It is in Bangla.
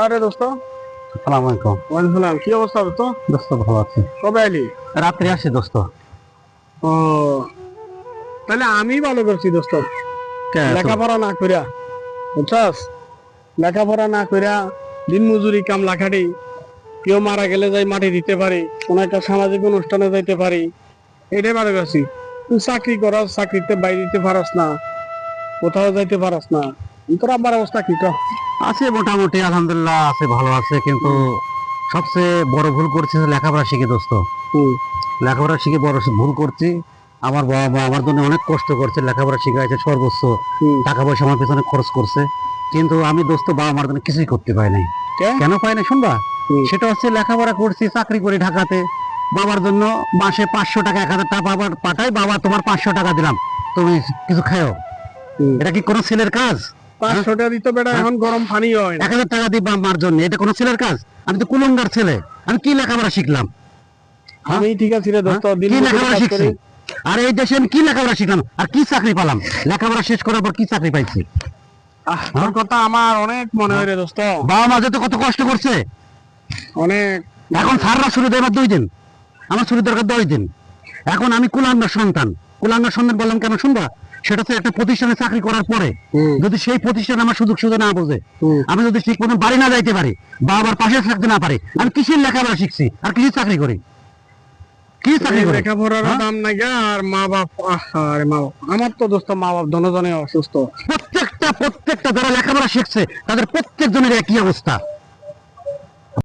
আরে দোস্ত। সালাম আলাইকুম। ওয়ালাইকুম সালাম। কি অবস্থা দোস্ত? দোস্ত ভালো আছে। কবে আইলি? রাত্রে আসে দোস্ত। ও তাহলে আমি ভালো করছি দোস্ত। লেখাপড়া না কইরা বুঝছস? লেখাপড়া না কইরা দিন মজুরি কাম লাখাটি কেউ মারা গেলে যাই মাটি দিতে পারি কোন একটা সামাজিক অনুষ্ঠানে যাইতে পারি এটাই ভালো করছি। তুই চাকরি করাস চাকরিতে বাইরে দিতে পারস না কোথাও যাইতে পারস না। তোর আব্বার অবস্থা কি কর আছে মোটামুটি আলহামদুলিল্লাহ আছে ভালো আছে কিন্তু সবচেয়ে বড় ভুল করছি লেখাপড়া শিখে দোস্ত। লেখাপড়া শিখে বড় ভুল করছি। আমার বাবা মা আমার জন্য অনেক কষ্ট করছে লেখাপড়া শিখাইছে সর্বোচ্চ। টাকা পয়সা আমার পেছনে খরচ করছে। কিন্তু আমি দোস্ত বাবা মার জন্য কিছুই করতে পারি নাই। কেন পাই না শুনবা? সেটা হচ্ছে লেখাপড়া করছি চাকরি করি ঢাকাতে। বাবার জন্য মাসে পাঁচশো টাকা এক হাজার টাকা বাবার পাঠাই বাবা তোমার পাঁচশো টাকা দিলাম। তুমি কিছু খাও এটা কি কোনো ছেলের কাজ? পাঁচশো টাকা দিতে বেটা এখন গরম পানি হয় এক হাজার টাকা দিবা মার জন্য। এটা কোনো ছেলের কাজ? আমি তো কুলঙ্গার ছেলে। আমি কি লেখাপড়া শিখলাম? হ্যাঁ? আমি ঠিক আছে রে দোস্ত দিন লেখাপড়া শিখছি? আর এই দেশে আমি কি লেখাপড়া শিখলাম? আর কি চাকরি পেলাম? লেখাপড়া শেষ করার পর কি চাকরি পাইছি? কথা আমার অনেক মনে হয় রে দোস্ত। বাবা মা যেতে কত কষ্ট করছে। অনেক। এখন সাররা শুরু দেবার দুই দিন? আমার শুরু দরকার দশ দিন। এখন আমি কুলাঙ্গার সন্তান। কুলাঙ্গার সন্তান বললাম কেন? শুনবা? সেটা হচ্ছে একটা প্রতিষ্ঠানে চাকরি করার পরে যদি সেই প্রতিষ্ঠান আমার সুযোগ সুবিধা না বোঝে আমি যদি ঠিক মতো বাড়ি না যাইতে পারি বা আবার পাশে থাকতে না পারি আমি কিসের লেখাপড়া শিখছি আর কিসের চাকরি করি। কি চাকরি করি। লেখাপড়ার হ্যাঁ? দাম নাই আর মা বাপ আরে মা বাপ আমার তো দোস্ত মা বাপ দনজনে অসুস্থ। প্রত্যেকটা প্রত্যেকটা যারা লেখাপড়া শিখছে তাদের প্রত্যেক জনের একই অবস্থা।